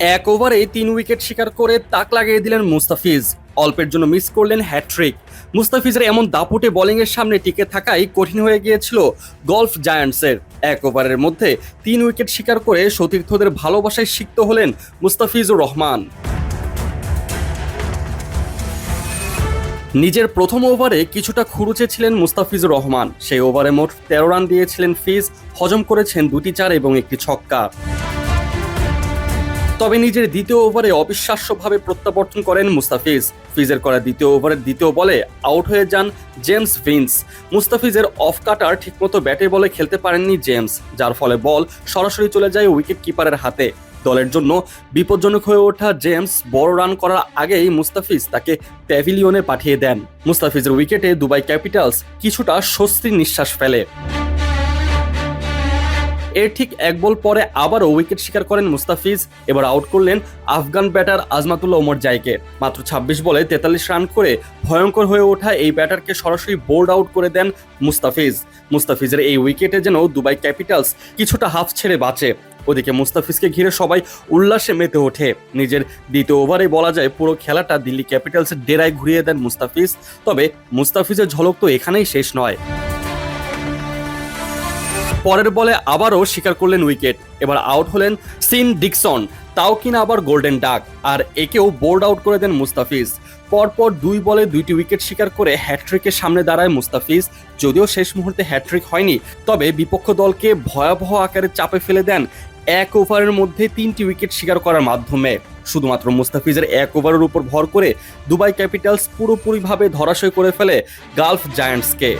এক ওভারে তিন উইকেট শিকার করে তাক লাগিয়ে দিলেন মুস্তাফিজ। অল্পের জন্য মিস করলেন হ্যাট্রিক মুস্তাফিজের এমন দাপুটে বোলিংয়ের সামনে টিকে থাকাই কঠিন হয়ে গিয়েছিল গলফ জায়ান্টসের। এক ওভারের মধ্যে তিন উইকেট শিকার করে সতীর্থদের ভালোবাসায় সিক্ত হলেন মুস্তাফিজুর রহমান। নিজের প্রথম ওভারে কিছুটা খুরুচে ছিলেন মুস্তাফিজুর রহমান। সেই ওভারে মোট তেরো রান দিয়েছিলেন ফিজ, হজম করেছেন দুটি চার এবং একটি ছক্কা। তবে নিজের দ্বিতীয় ওভারে অবিশ্বাস্যভাবে প্রত্যাবর্তন করেন মুস্তাফিজ। ফিজের করা দ্বিতীয় ওভারের দ্বিতীয় বলে আউট হয়ে যান জেমস ভিন্স। মুস্তাফিজের অফ কাটার ঠিকমতো ব্যাটে বলে খেলতে পারেননি জেমস, যার ফলে বল সরাসরি চলে যায় উইকেট কিপারের হাতে। দলের জন্য বিপজ্জনক হয়ে ওঠা জেমস বড় রান করার আগেই মুস্তাফিজ তাকে প্যাভিলিয়নে পাঠিয়ে দেন। মুস্তাফিজের উইকেটে দুবাই ক্যাপিটালস কিছুটা স্বস্তির নিঃশ্বাস ফেলে। এর ঠিক এক বল পরে আবারও উইকেট শিকার করেন মুস্তাফিজ। এবার আউট করলেন আফগান ব্যাটার আজমাতুল্লাহ ওমর জাইকে। মাত্র ছাব্বিশ বলে তেতাল্লিশ রান করে ভয়ঙ্কর হয়ে ওঠা এই ব্যাটারকে সরাসরি বোল্ড আউট করে দেন মুস্তাফিজ। মুস্তাফিজের এই উইকেটে যেন দুবাই ক্যাপিটালস কিছুটা হাফ ছেড়ে বাঁচে। ওদিকে মুস্তাফিজকে ঘিরে সবাই উল্লাসে মেতে ওঠে। নিজের দ্বিতীয় ওভারে বলা যায় পুরো খেলাটা দিল্লি ক্যাপিটালসের ডেরায় ঘুরিয়ে দেন মুস্তাফিজ। তবে মুস্তাফিজের ঝলক তো এখানেই শেষ নয়। পরের বলে আবারও স্বীকার করলেন উইকেট। এবার আউট হলেন সিন ডিকসন, তাও কিনা আবার গোল্ডেন ডাক, আর একেও বোর্ড আউট করে দেন মুস্তাফিজ। পরপর দুই বলে দুইটি উইকেট শিকার করে হ্যাট্রিকের সামনে দাঁড়ায় মুস্তাফিজ। যদিও শেষ মুহূর্তে হ্যাট্রিক হয়নি, তবে বিপক্ষ দলকে ভয়াবহ আকারে চাপে ফেলে দেন এক ওভারের মধ্যে তিনটি উইকেট শিকার করার মাধ্যমে। শুধুমাত্র মুস্তাফিজের এক ওভারের উপর ভর করে দুবাই ক্যাপিটালস পুরোপুরিভাবে ধরাশয় করে ফেলে গালফ জায়ান্টসকে।